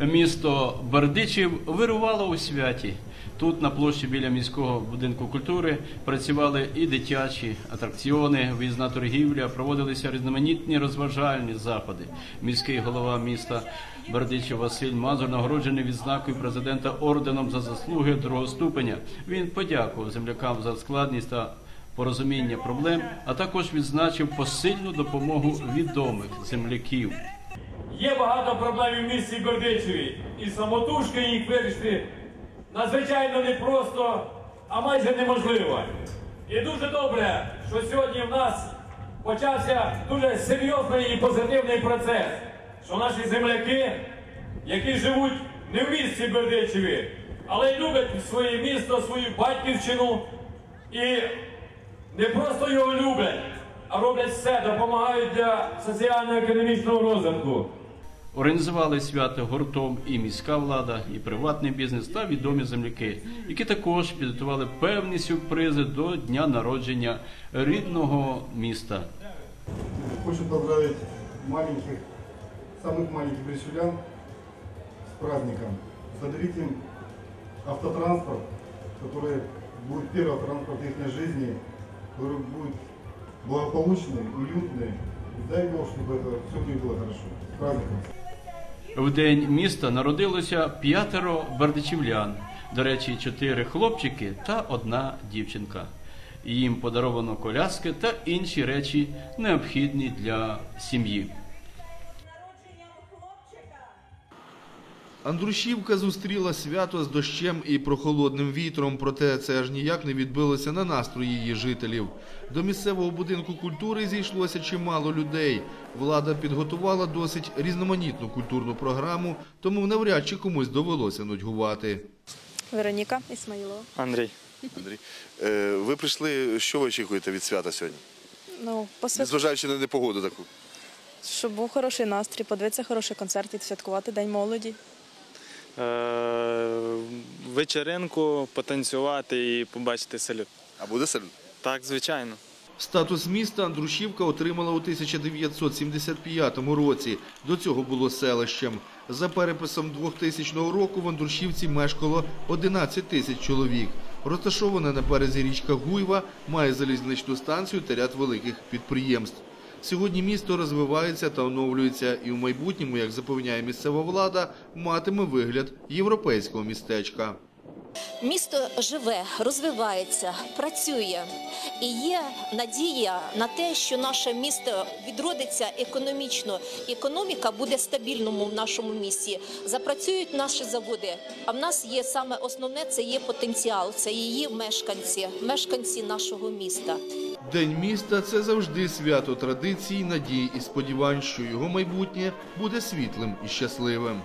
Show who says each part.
Speaker 1: Місто Бердичів вирувало у святі. Тут, на площі біля міського будинку культури, працювали і дитячі атракціони, виїзна торгівля, проводилися різноманітні розважальні заходи. Міський голова міста Бердичів Василь Мазур нагороджений відзнакою президента орденом за заслуги другого ступеня. Він подякував землякам за складність та порозуміння проблем, а також відзначив посильну допомогу відомих земляків.
Speaker 2: Є багато проблем в місті Бердичеві, і самотужки їх вирішити надзвичайно непросто, а майже неможливо. І дуже добре, що сьогодні в нас почався дуже серйозний і позитивний процес, що наші земляки, які живуть не в місті Бердичеві, але й люблять своє місто, свою батьківщину і не просто його люблять, а роблять все, допомагають для соціально-економічного розвитку.
Speaker 1: Організували свято гуртом і міська влада, і приватний бізнес та відомі земляки, які також підготували певні сюрпризи до дня народження рідного міста.
Speaker 3: Хочу поздравить маленьких, самых маленьких брещулян с праздником. Подарить им автотранспорт, который будет первый транспорт их жизни, который будет благополучный, уютный. И дай Бог, чтобы это все у них было хорошо. С праздником!
Speaker 1: В день міста народилося п'ятеро бердичівлян. До речі, чотири хлопчики та одна дівчинка. Їм подаровано коляски та інші речі, необхідні для сім'ї.
Speaker 4: Андрушівка зустріла свято з дощем і прохолодним вітром, проте це аж ніяк не відбилося на настрої її жителів. До місцевого будинку культури зійшлося чимало людей. Влада підготувала досить різноманітну культурну програму, тому навряд чи комусь довелося нудьгувати.
Speaker 5: Вероніка Ісмаїлова.
Speaker 6: Андрій.
Speaker 7: Андрій, е, ви прийшли, що ви очікуєте від свята сьогодні?
Speaker 5: Ну, посвят...
Speaker 7: Незважаючи на непогоду таку.
Speaker 5: щоб був хороший настрій, подивитися хороший концерт і святкувати День молоді.
Speaker 6: Е, вечеринку, потанцювати і побачити салют.
Speaker 7: А буде салют?
Speaker 6: Так, звичайно.
Speaker 4: Статус міста Андрушівка отримала у 1975 році. До цього було селищем. За переписом 2000 року в Андрушівці мешкало 11 тисяч чоловік. Розташоване на березі річка Гуйва, має залізничну станцію та ряд великих підприємств. Сьогодні місто розвивається та оновлюється і в майбутньому, як запевняє місцева влада, матиме вигляд європейського містечка.
Speaker 8: Місто живе, розвивається, працює. І є надія на те, що наше місто відродиться економічно. Економіка буде стабільному в нашому місті. Запрацюють наші заводи. А в нас є саме основне це є потенціал, це її мешканці, мешканці нашого міста.
Speaker 4: День міста це завжди свято традицій, надій і сподівань, що його майбутнє буде світлим і щасливим.